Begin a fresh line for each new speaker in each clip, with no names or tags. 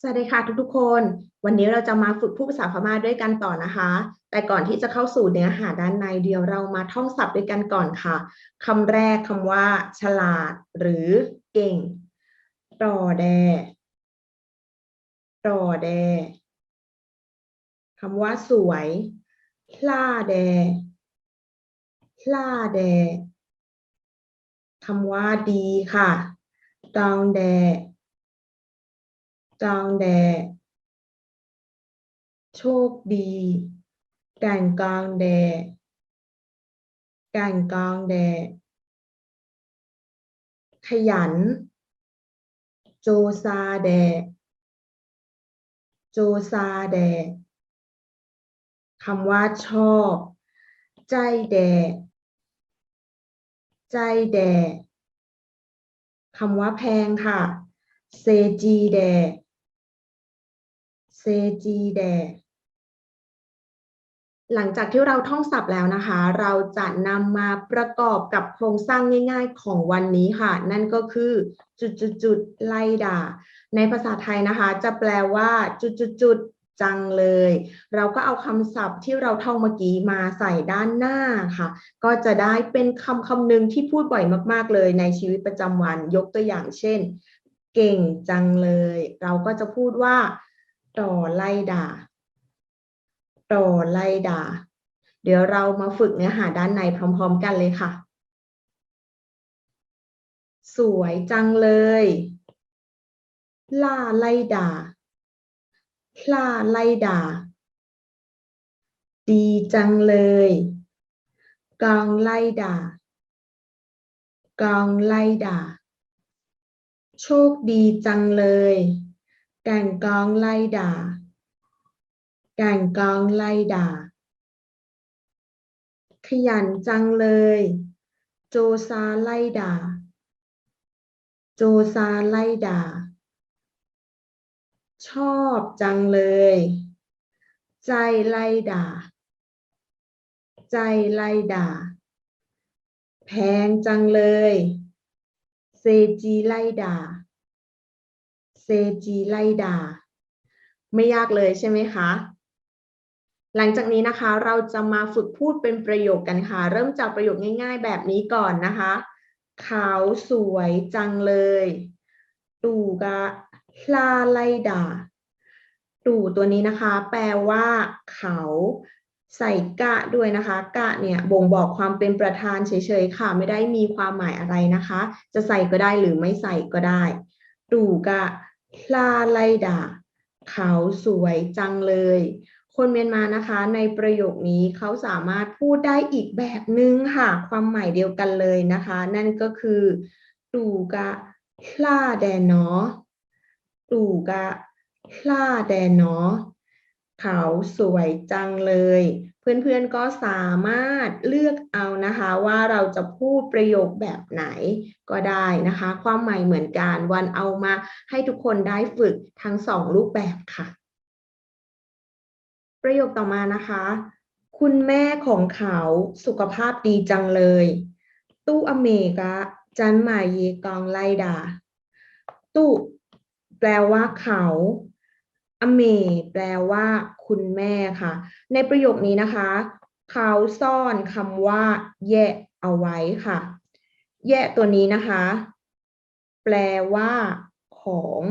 สวัสดีค่ะทุกๆคน วันนี้เราจะมาฝึกพูดภาษาพม่าด้วยกันต่อนะคะ แต่ก่อนที่จะเข้าสู่เนื้อหาด้านในเดียวเรามาท่องศัพท์ด้วยกันก่อนค่ะคำแรกคำว่า ฉลาด หรือเก่งรอแดรอแดคำว่าสวยพล่าแดพล่าแดคำว่าดีค่ะตองแด จางแดโชคดีแก่งกลางแดดแก่งกลางแดด ขยัน โจซาแดด โจซาแดดคำว่าชอบ ใจแดด ใจแดดคำว่าแพงค่ะ เซจีแด เซจีแดหลังจากที่เราท่องศัพท์แล้วนะคะ เราจะนำมาประกอบกับโครงสร้างง่าย ๆ ของวันนี้ค่ะ นั่นก็คือจุดจุดจุดไล่ด่า ในภาษาไทยนะคะ จะแปลว่าจุดจุดจุดจังเลย เราก็เอาคำศัพท์ที่เราท่องเมื่อกี้มาใส่ด้านหน้าค่ะ ก็จะได้เป็นคำคำหนึ่งที่พูดบ่อยมากๆเลย ในชีวิตประจำวัน ยกตัวอย่างเช่น เก่งจังเลย เราก็จะพูดว่า ต่อไล่ด่าต่อไล่ด่าเดี๋ยวเรามาฝึกเนื้อหาด้านในพร้อม ๆ กันเลยค่ะ สวยจังเลย ล่าไล่ด่าล่าไล่ด่าดีจังเลยกองไล่ด่ากองไล่ด่าโชคดีจังเลย แก่งกองไล่ด่าแก่งกองไล่ด่าขยันจังเลย โจซาไล่ด่าโจซาไล่ด่าชอบจังเลย ใจไล่ด่าใจไล่ด่าแพงจังเลย เซจีไล่ด่า เซจีไลดา ไม่ยากเลยใช่ไหมคะ หลังจากนี้นะคะเราจะมาฝึกพูดเป็นประโยคกันค่ะ เริ่มจากประโยคง่าย ๆ แบบนี้ก่อนนะคะเขาสวยจังเลยตู่กะลาไลดาตู่ตัวนี้นะคะ แปลว่า เขาใส่กะด้วยนะคะ กะเนี่ยบ่งบอกความเป็นประธานเฉยๆค่ะ ไม่ได้มีความหมายอะไรนะคะ จะใส่ก็ได้หรือไม่ใส่ก็ได้ตู่กะ ลาไลดาเขาสวยจังเลย คนเมียนมานะคะในประโยคนี้เขาสามารถพูดได้อีกแบบนึงค่ะ ความหมายเดียวกันเลยนะคะ นั่นก็คือตู่กะลาแดเนาะตู่กะลาแดเนาะเขาสวยจังเลย เพื่อนๆก็สามารถเลือกเอานะคะว่าเราจะพูดประโยคแบบไหนก็ได้นะคะ ความหมายเหมือนกันวันเอามาให้ทุกคนได้ฝึกทั้งสองรูปแบบค่ะ ประโยคต่อมานะคะ คุณแม่ของเขาสุขภาพดีจังเลย ตู้อเมกะจันหมาเยกองไลดาตู้แปลว่าเขา อเมแปลว่า คุณแม่ค่ะ ในประโยคนี้นะคะ เขาซ่อนคำว่า แยะเอาไว้ค่ะ แยะตัวนี้นะคะ แปลว่า ของ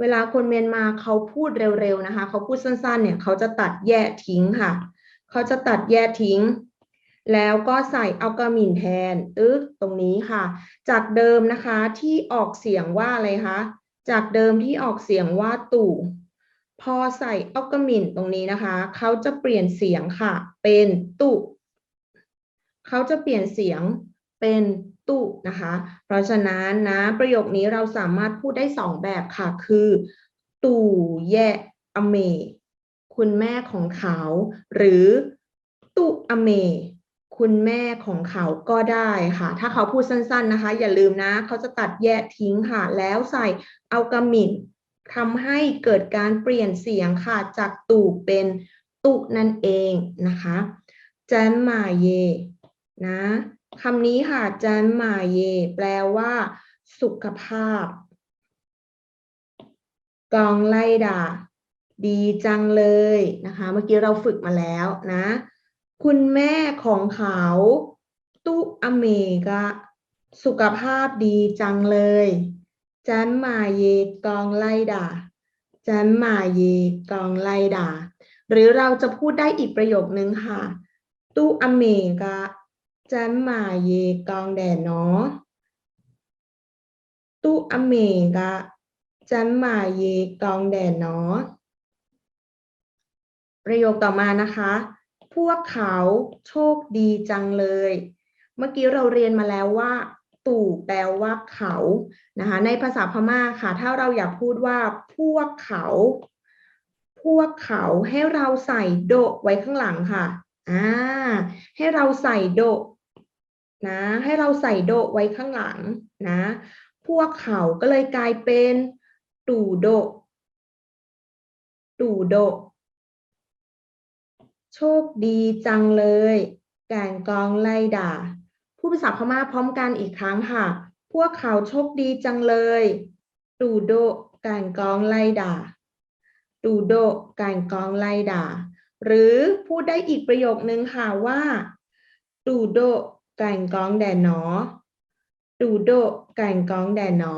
เวลาคนเมียนมาเขาพูดเร็วๆนะคะ เขาพูดสั้นๆ เนี่ย เขาจะตัดแยะทิ้งค่ะ เขาจะตัดแยะทิ้ง แล้วก็ใส่อัลกามินแทนตึ๊กตรงนี้ค่ะ จากเดิมนะคะที่ออกเสียงว่าอะไรคะ จากเดิมที่ออกเสียงว่าตู่ พอใส่อัลกามินตรงนี้นะคะ เขาจะเปลี่ยนเสียงค่ะ เป็นตุเขาจะเปลี่ยนเสียงเป็นตุนะคะ เพราะฉะนั้นนะประโยคนี้เราสามารถพูดได้สองแบบค่ะ คือ ตู่แยะอเม คุณแม่ของเขา หรือตุอเม คุณแม่ของเขาก็ได้ค่ะ ถ้าเขาพูดสั้นๆนะคะ อย่าลืมนะ เขาจะตัดแยะทิ้งค่ะ แล้วใส่เอัลกามินทำให้เกิดการเปลี่ยนเสียงค่ะ จากตู่เป็นตุนั่นเองนะคะจันมาเยนะคำนี้ค่ะจันมาเยแปลว่า สุขภาพ กองไล่ด่าดีจังเลยนะคะ เมื่อกี้เราฝึกมาแล้วนะ คุณแม่ของเขาตุอเมกะ สุขภาพดีจังเลยจันมาเยกองไล่ด่าจันมาเยกองไล่ด่าหรือเราจะพูดได้อีกประโยคนึงค่ะตุอเมกะจันมาเยกองแดดเนาะตุอเมกะจันมาเยกองแดดเนาะประโยคต่อมานะคะ พวกเขาโชคดีจังเลย เมื่อกี้เราเรียนมาแล้วว่า ตู่แปลว่าเขานะคะในภาษาพม่าค่ะ ถ้าเราอยากพูดว่า พวกเขา พวกเขาให้เราใส่โดไว้ข้างหลังค่ะอ่าให้เราใส่โดนะ ให้เราใส่โดไว้ข้างหลังนะ พวกเขาก็เลยกลายเป็นตู่โดตู่โด ชคดีจังเลย แก่งกองไล่ด่า ผู้ภาษาพม่าพร้อมกันอีกครั้งค่ะ พวกเขาโชคดีจังเลยตูโดแก่งกองไล่ด่าตูโดแก่งกองไล่ด่า หรือพูดได้อีกประโยคนึงค่ะว่าตูโดแก่งกองแดนหนอตูโดแก่งกองแดนหนอ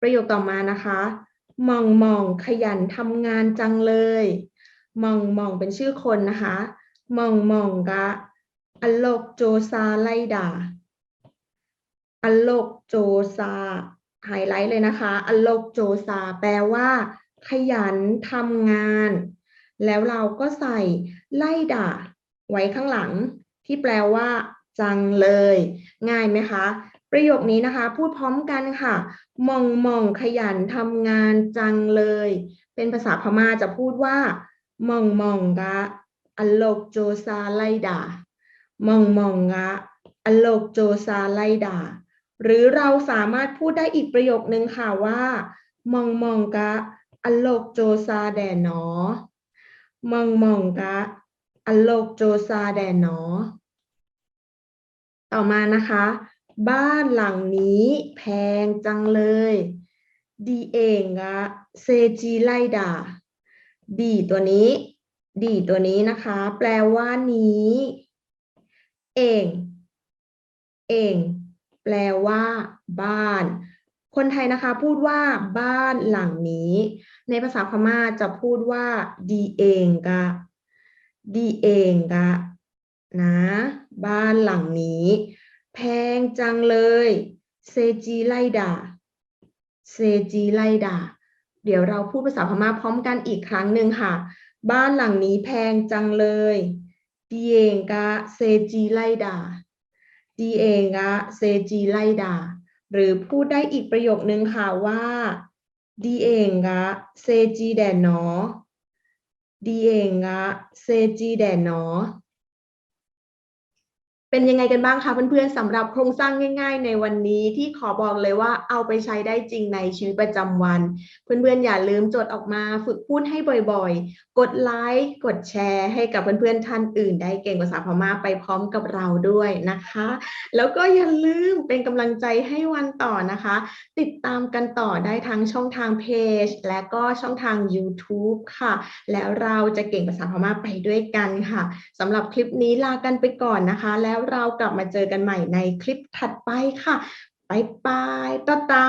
ประโยคต่อมานะคะ มองมองขยันทำงานจังเลย มองมองเป็นชื่อคนนะคะมองมองกะอโลกโจซาไลดาอโลกโจซาไฮไลท์เลยนะคะอโลกโจซา แปลว่า ขยันทำงาน แล้วเราก็ใส่ไล่ด่า ไว้ข้างหลัง ที่แปลว่า จังเลย ง่ายไหมคะ ประโยคนี้นะคะ พูดพร้อมกันค่ะ มองมองขยันทำงานจังเลย เป็นภาษาพม่าจะพูดว่า มองมองกะอโลกโจซาไลดามองมองกะอโลกโจซาไลดา หรือเราสามารถพูดได้อีกประโยคนึงค่ะว่า มองมองกะอโลกโจซาแดนอ มองมองกะอโลกโจซาแดนอ ต่อมานะคะ บ้านหลังนี้แพงจังเลย ดีเองอะเซจีไลดา ดีตัวนี้ ดีตัวนี้นะคะ แปลว่านี้ เอง เอง แปลว่า บ้าน คนไทยนะคะ พูดว่า บ้านหลังนี้ ในภาษาพม่าจะพูดว่า ดีเองกะ ดีเองกะ นะ บ้านหลังนี้ แพงจังเลย เซจีไลดา เซจีไลดา เดี๋ยวเราพูดภาษาพม่าพร้อมกันอีกครั้งหนึ่งค่ะ บ้านหลังนี้แพงจังเลยดีเองกะเซจีไลดาดีเองกะเซจีไลดา หรือพูดได้อีกประโยคนึงค่ะว่าดีเองกะเซจีแดนนอดีเองกะเซจีแดนนอ เป็นยังไงกันบ้างคะเพื่อนๆสำหรับโครงสร้างง่าย ๆ ในวันนี้ที่ขอบอกเลยว่าเอาไปใช้ได้จริงในชีวิตประจำวัน เพื่อนๆอย่าลืมจดออกมาฝึกพูดให้บ่อยๆ กดไลค์กดแชร์ ให้กับเพื่อนๆท่านอื่น ได้เก่งภาษาพม่าไปพร้อมกับเราด้วยนะคะ แล้วก็อย่าลืมเป็นกำลังใจให้วันต่อนะคะ ติดตามกันต่อได้ทั้งช่องทางเพจ และก็ช่องทาง YouTube ค่ะ แล้วเราจะเก่งภาษาพม่าไปด้วยกันค่ะสำหรับคลิปนี้ลากันไปก่อนนะคะแล้วเรากลับมาเจอกันใหม่ในคลิปถัดไปค่ะบายบายตาตา